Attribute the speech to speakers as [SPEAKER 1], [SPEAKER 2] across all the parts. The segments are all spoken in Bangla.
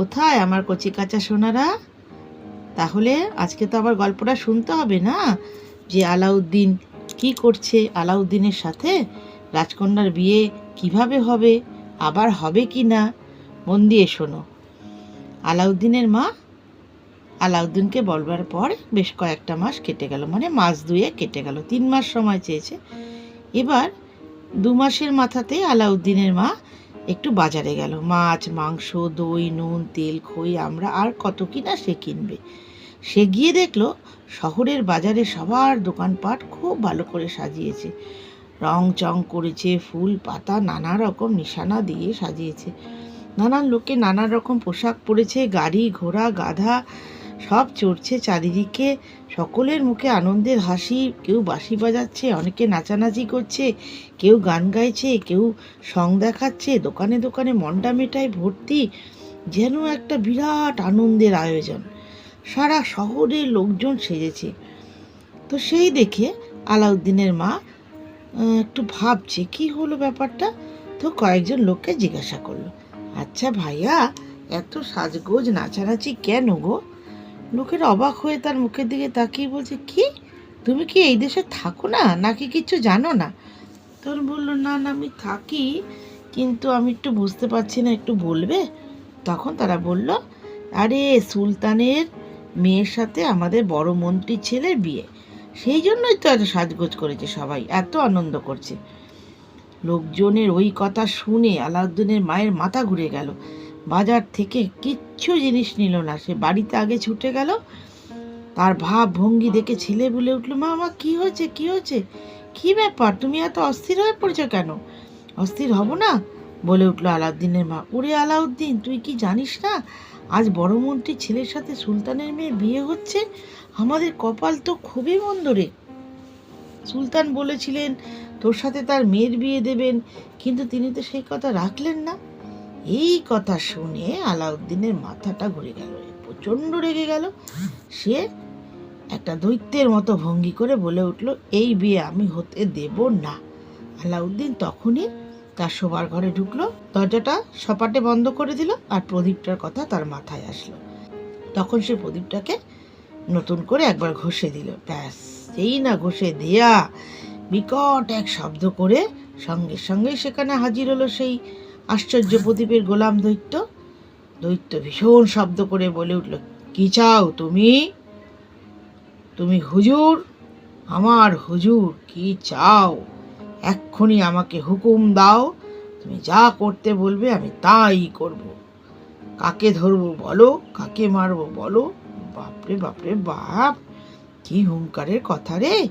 [SPEAKER 1] কোথায় আমার কচি কাঁচা সোনারা? তাহলে আজকে তো আবার গল্পটা শুনতে হবে না? যে আলাউদ্দিন কি করছে আলাউদ্দিনের সাথে? রাজকন্যার বিয়ে কীভাবে হবে? আবার হবে কি না? মন দিয়ে শোনো। আলাউদ্দিনের মা? আলাউদ্দিনকে বলবার পর বেশ কয়েকটা মাস কেটে গেল মানে মাস দুয়ে কেটে গেল, তিন মাস সময় চেয়েছে। এবার দু মাসের মাথাতে আলাউদ্দিনের মা একটু বাজারে গেল। মাছ, মাংস, দই, নুন, তেল, খই আমরা আর কত কি না সে কিনবে। সে গিয়ে দেখল শহরের বাজারে সবার দোকানপাট খুব ভালো করে সাজিয়েছে। রং চং করেছে, ফুল, পাতা, নানা রকম নিশানা দিয়ে সাজিয়েছে। নানান লোকে নানা রকম পোশাক পরেছে, গাড়ি, ঘোড়া, গাধা সব চড়ছে চারিদিকে। সকলের মুখে আনন্দের হাসি, কেউ বাঁশি বাজাচ্ছে, অনেকে নাচানাচি করছে, কেউ গান গাইছে, কেউ সং দেখাচ্ছে, দোকানে দোকানে মন্ডা মেটায় ভর্তি, যেন একটা বিরাট আনন্দের আয়োজন। সারা শহরের লোকজন সেজেছে। তো সেই দেখে আলাউদ্দিনের মা একটু ভাবছে, কি হলো ব্যাপারটা? তো কয়েকজন লোককে জিজ্ঞাসা করল আচ্ছা ভাইয়া, এত সাজগোজ, নাচানাচি কেন গো? লোকের অবাক হয়ে তার মুখের দিকে তাকিয়ে বলছে, কি? তুমি কি এই দেশে থাকো না? নাকি কিছু জানো না? তখন বলল, না না, আমি থাকি, কিন্তু আমি একটু বুঝতে পারছি না, একটু বলবে? তখন তারা বলল, আরে, সুলতানের মেয়ের সাথে আমাদের বড় মন্ত্রীর ছেলের বিয়ে। সেই জন্যই তো এত সাজগোজ করেছে সবাই, এত আনন্দ করছে। লোকজনের ওই কথা শুনে আলাউদ্দিনের মায়ের মাথা ঘুরে গেল। বাজার থেকে কিচ্ছু জিনিস নিল না। সে বাড়িতে আগে ছুটে গেল। তার ভাব ভঙ্গি দেখে ছেলে বলে উঠল, মা আমার কি হয়েছে? কি হয়েছে? কি ব্যাপার? তুমি এত অস্থির হয়ে পড়েছো কেন? অস্থির হব না? বলে উঠল আলাউদ্দিনের মা। ওরে আলাউদ্দিন, তুই কি জানিস না? আজ বড় মন্ত্রীর ছেলের সাথে সুলতানের মেয়ে বিয়ে হচ্ছে। আমাদের কপাল তো খুবই মন্দ রে। সুলতান বলেছিলেন, তোর সাথে তার মেয়ের বিয়ে দেবেন, কিন্তু তিনি তো সেই কথা রাখলেন না। এই কথা শুনে আলাউদ্দিনের মাথাটা ঘুরে গেল প্রচণ্ড রেগে গেল। সে একটা দৈত্যের মতো ভঙ্গি করে বলে উঠল, এই বিয়ে আমি হতে দেব না। আলাউদ্দিন তখনই তার শোবার ঘরে ঢুকলো, দরজাটা সপাটে বন্ধ করে দিল আর প্রদীপটার কথা তার মাথায় আসলো। তখন সে প্রদীপটাকে নতুন করে একবার ঘষে দিল। ব্যাস, যেই না ঘষে দেয়া, বিকট এক শব্দ করে সঙ্গে সঙ্গে সেখানে হাজির হলো সেই আশ্চর্য প্রদীপের গোলাম দৈত্য। দৈত্য ভীষণ শব্দ করে বলে উঠল, কি চাও তুমি? তুমি হুজুর? আমার হুজুর, কি চাও? এক্ষুনি আমাকে হুকুম দাও, তুমি যা করতে বলবে আমি তাই করব। কাকে ধরবো বলো? কাকে মারবো বলো? বাপরে বাপরে, বাপ! কি হুঙ্কারের কথা রে!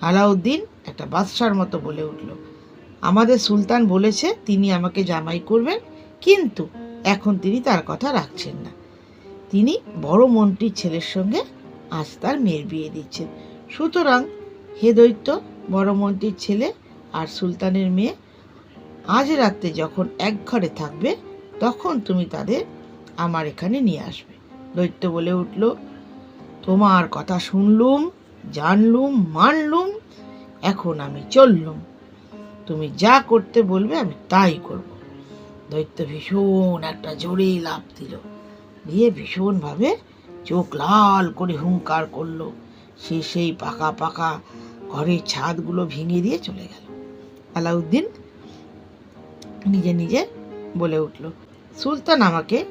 [SPEAKER 1] আলাউদ্দিন একটা বাদশার মতো বলে উঠল আমাদের সুলতান বলেছে, তিনি আমাকে জামাই করবেন, কিন্তু এখন তিনি তার কথা রাখছেন না। তিনি বড় মন্ত্রীর ছেলের সঙ্গে আজ তার মেয়ের বিয়ে দিচ্ছেন। সুতরাং হে দৈত্য, বড় মন্ত্রীর ছেলে আর সুলতানের মেয়ে আজ রাত্রে যখন এক ঘরে থাকবে, তখন তুমি তাদের আমার এখানে নিয়ে আসবে। দৈত্য বলে উঠল, তোমার কথা শুনলুম, জানলুম, মানলুম, এখন আমি চললুম। তুমি যা করতে বলবে আমি তাই করব। দৈত্য ভীষণ একটা জোরে লাভ দিল। দিয়ে ভীষণভাবে চোখ লাল করে হুঙ্কার করল। সে সেই পাকা পাকা ঘরের ছাদগুলো ভেঙে দিয়ে চলে গেল। আলাউদ্দিন নিজে নিজে বলে উঠল, সুলতান আমাকে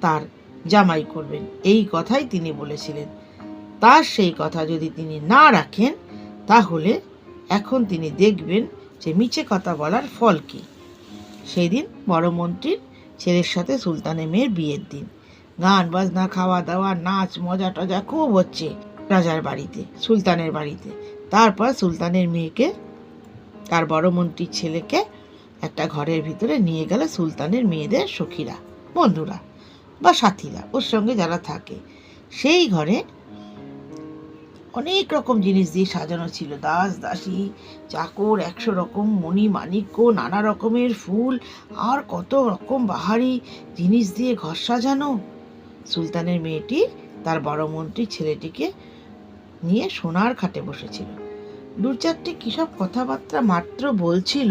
[SPEAKER 1] তার জামাই করবেন। এই কথাই তিনি বলেছিলেন। তার সেই কথা যদি তিনি না রাখেন, তাহলে এখন তিনি দেখবেন যে মিছে কথা বলার ফল কী? সেই দিন বড় মন্ত্রীর ছেলের সাথে সুলতানের মেয়ের বিয়ের দিন। গান, বাজনা খাওয়া দাওয়া নাচ মজা টজা খুব হচ্ছে রাজার বাড়িতে, সুলতানের বাড়িতে। তারপর সুলতানের মেয়েকে, তার বড় মন্ত্রীর ছেলেকে একটা ঘরের ভিতরে নিয়ে গেল সুলতানের মেয়েদের সখীরা, বন্ধুরা বা সাথীরা, ওর সঙ্গে যারা থাকে। সেই ঘরে অনেক রকম জিনিস দিয়ে সাজানো ছিল। দাস, দাসী, চাকর, একশো রকম মণি, মাণিক্য, নানা রকমের ফুল, আর কত রকম বাহারি জিনিস দিয়ে ঘর সাজানো। সুলতানের মেয়েটি তার বড় মন্ত্রীর ছেলেটিকে নিয়ে সোনার খাটে বসেছিল। দু চারটে কিসব কথাবার্তা মাত্র বলছিল?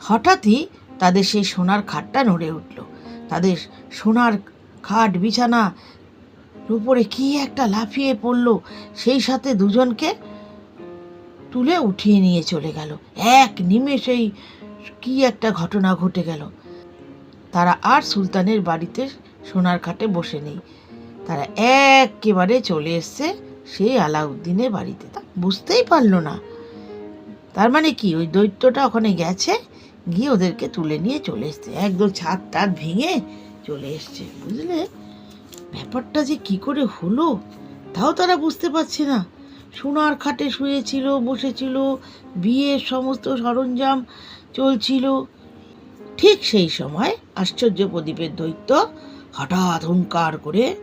[SPEAKER 1] হঠাৎই তাদের সেই সোনার খাটটা নড়ে উঠল। তাদের সোনার খাট, বিছানা উপরে কি একটা লাফিয়ে পড়ল, সেই সাথে দুজনকে তুলে উঠিয়ে নিয়ে চলে গেল। এক নিমেষেই কি একটা ঘটনা ঘটে গেল। তারা আর সুলতানের বাড়িতে সোনার খাটে বসে নেই। তারা একেবারে চলে এসছে সেই আলাউদ্দিনের বাড়িতে। তা বুঝতেই পারল না। তার মানে কি, ওই দৈত্যটা ওখানে গেছে, গিয়ে ওদেরকে তুলে নিয়ে চলে এসছে। একদম ছাদ টাদ ভেঙে চলে এসছে, বুঝলে? ব্যাপারটা যে কি করে হলো, তাও তারা বুঝতে পারছে না। সোনার খাটে শুয়েছিল, বসেছিল, বিয়ের সমস্ত সরঞ্জাম চলছিল। ঠিক সেই সময় আশ্চর্য প্রদীপের দৈত্য হঠাৎ হুঙ্কার করে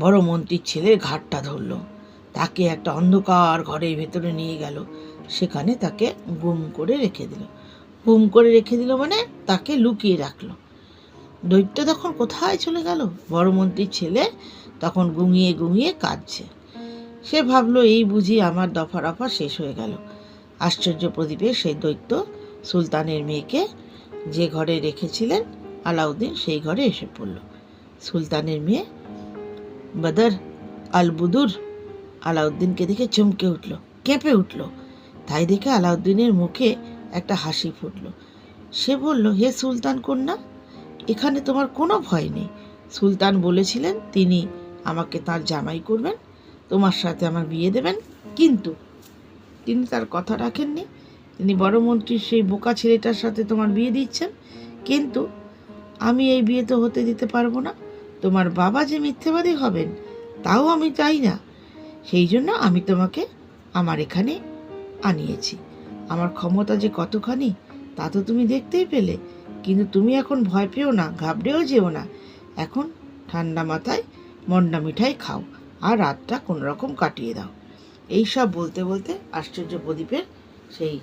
[SPEAKER 1] বড় মন্ত্রীর ছেলের ঘাটটা ধরলো। তাকে একটা অন্ধকার ঘরের ভেতরে নিয়ে গেল। সেখানে তাকে গুম করে রেখে দিল। গুম করে রেখে দিল মানে তাকে লুকিয়ে রাখল। দৈত্য তখন কোথায় চলে গেল? বড় মন্ত্রীর ছেলে তখন গুঙিয়ে গুঙিয়ে কাঁদছে। সে ভাবলো, এই বুঝি আমার দফা রফা শেষ হয়ে গেল। আশ্চর্য প্রদীপের সেই দৈত্য সুলতানের মেয়েকে যে ঘরে রেখেছিলেন, আলাউদ্দিন সেই ঘরে এসে পড়ল। সুলতানের মেয়ে বদর আলবুদুর আলাউদ্দিনকে দেখে চমকে উঠল, কেঁপে উঠল। তাই দেখে আলাউদ্দিনের মুখে একটা হাসি ফুটল। সে বলল, হে সুলতান কন্যা এখানে তোমার কোনো ভয় নেই। সুলতান বলেছিলেন, তিনি আমাকে তার জামাই করবেন, তোমার সাথে আমার বিয়ে দেবেন। কিন্তু তিনি তার কথা রাখেননি। তিনি বড় মন্ত্রীর সেই বোকা ছেলেটার সাথে তোমার বিয়ে দিচ্ছেন। কিন্তু আমি এই বিয়ে তো হতে দিতে পারব না। তোমার বাবা যে মিথ্যেবাদী হবেন, তাও আমি চাই না। সেই জন্য আমি তোমাকে আমার এখানে আনিয়েছি। আমার ক্ষমতা যে কতখানি, তা তো তুমি দেখতেই পেলে। কিন্তু তুমি এখন ভয় পেও না, ঘাবড়েও যেও না। এখন ঠান্ডা মাথায় মন্ডা মিঠাই খাও আর রাতটা কোনো রকম কাটিয়ে দাও। এই সব বলতে বলতে আশ্চর্য প্রদীপের সেই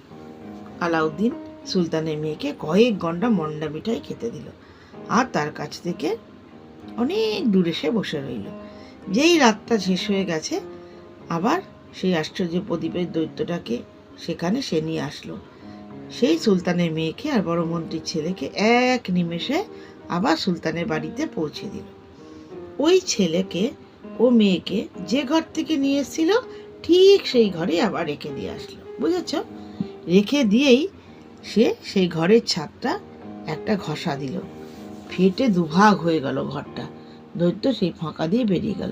[SPEAKER 1] আলাউদ্দিন সুলতানের মেয়েকে কয়েক ঘণ্টা মন্ডা মিঠাই খেতে দিল আর তার কাছ থেকে অনেক দূরে সে বসে রইল। যেই রাতটা শেষ হয়ে গেছে, আবার সেই আশ্চর্য প্রদীপের দৈত্যটাকে সেখানে সে নিয়ে আসলো। সেই সুলতানের মেয়েকে আর বড় মন্ত্রীর ছেলেকে এক নিমেষে আবার সুলতানের বাড়িতে পৌঁছে দিল। ওই ছেলেকে ও মেয়েকে যে ঘর থেকে নিয়ে এসেছিল, ঠিক সেই ঘরে আবার রেখে দিয়ে আসলো। বুঝেছ? রেখে দিয়েই সে সেই ঘরের ছাদটা একটা ঘষা দিল। ফেটে দুভাগ হয়ে গেল ঘরটা। দৈত্য সেই ফাঁকা দিয়ে বেরিয়ে গেল।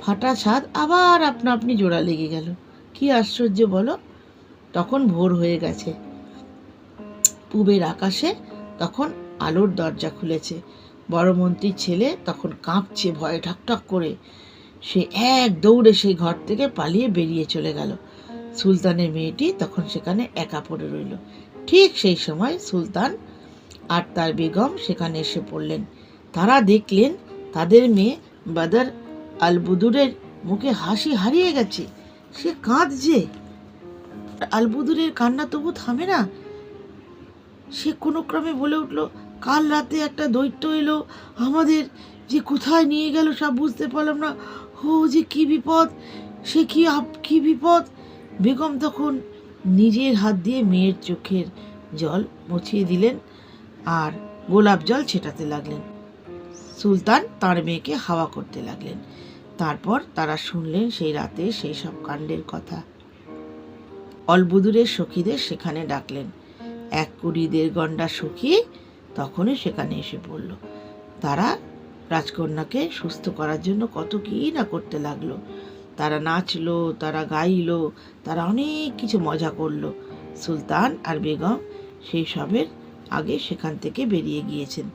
[SPEAKER 1] ফাটা ছাদ আবার আপনা আপনি জোড়া লেগে গেল। কি আশ্চর্য বলো? তখন ভোর হয়ে গেছে। পূবের আকাশে, তখন আলোর দরজা খুলেছে। বড় মন্ত্রীর ছেলে তখন কাঁপছে, ভয়ে ঠকঠক করে। সে এক দৌড়ে সেই ঘর থেকে পালিয়ে বেরিয়ে চলে গেল। সুলতানের মেয়েটি তখন সেখানে একা পড়ে রইল। ঠিক সেই সময় সুলতান আর তার বেগম সেখানে এসে পড়লেন। তারা দেখলেন তাদের মেয়ে বাদার আলবুদুরের মুখে হাসি হারিয়ে গেছে। সে কাঁদছে। আলবুদুরের কান্না তবু থামে না। সে কোনো ক্রমে বলে উঠল, কাল রাতে একটা দৈত্য এলো, আমাদের যে কোথায় নিয়ে গেল সব বুঝতে পারলাম না। ও যে কি বিপদ, সে কি কি বিপদ? বেগম তখন নিজের হাত দিয়ে মেয়ের চোখের জল মুছিয়ে দিলেন আর গোলাপ জল ছেটাতে লাগলেন। সুলতান তার মেয়েকে হাওয়া করতে লাগলেন। তারপর তারা শুনলেন সেই রাতে সেই সব কাণ্ডের কথা। অলবুদুরের সখীদের সেখানে ডাকলেন। এক কুড়ি দেড় ঘণ্টা শুকিয়ে তখনই সেখানে এসে পড়ল। তারা রাজকন্যাকে সুস্থ করার জন্য কত কী না করতে লাগল। তারা নাচলো, তারা গাইলো, তারা অনেক কিছু মজা করল। সুলতান আর বেগম সেই সবের আগে সেখান থেকে বেরিয়ে গিয়েছেন।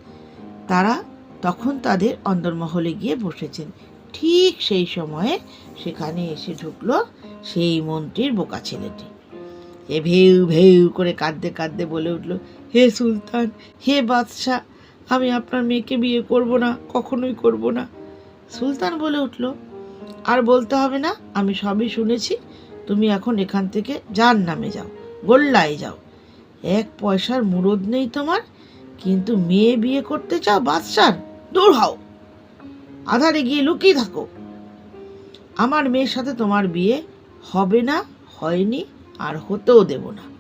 [SPEAKER 1] তারা তখন তাদের অন্দরমহলে গিয়ে বসেছেন। ঠিক সেই সময়ে সেখানে এসে ঢুকলো সেই মন্ত্রীর বোকা ছেলেটি। এ ভেউ ভেউ করে কাঁদতে কাঁদতে বলে উঠল, হে সুলতান, হে বাদশাহ, আমি আপনার মেয়েকে বিয়ে করব না, কখনোই করব না। সুলতান বলে উঠল, আর বলতে হবে না, আমি সবই শুনেছি, তুমি এখন এখান থেকে যার নামে যাও, গোল্লায় যাও। এক পয়সার মুরদ নেই তোমার, কিন্তু মেয়ে বিয়ে করতে চাও বাদশার, দূর হও। আধারে গিয়ে লুকিয়ে থাকো। আমার মেয়ের সাথে তোমার বিয়ে হবে না, হয়নি আর হতেও দেব না।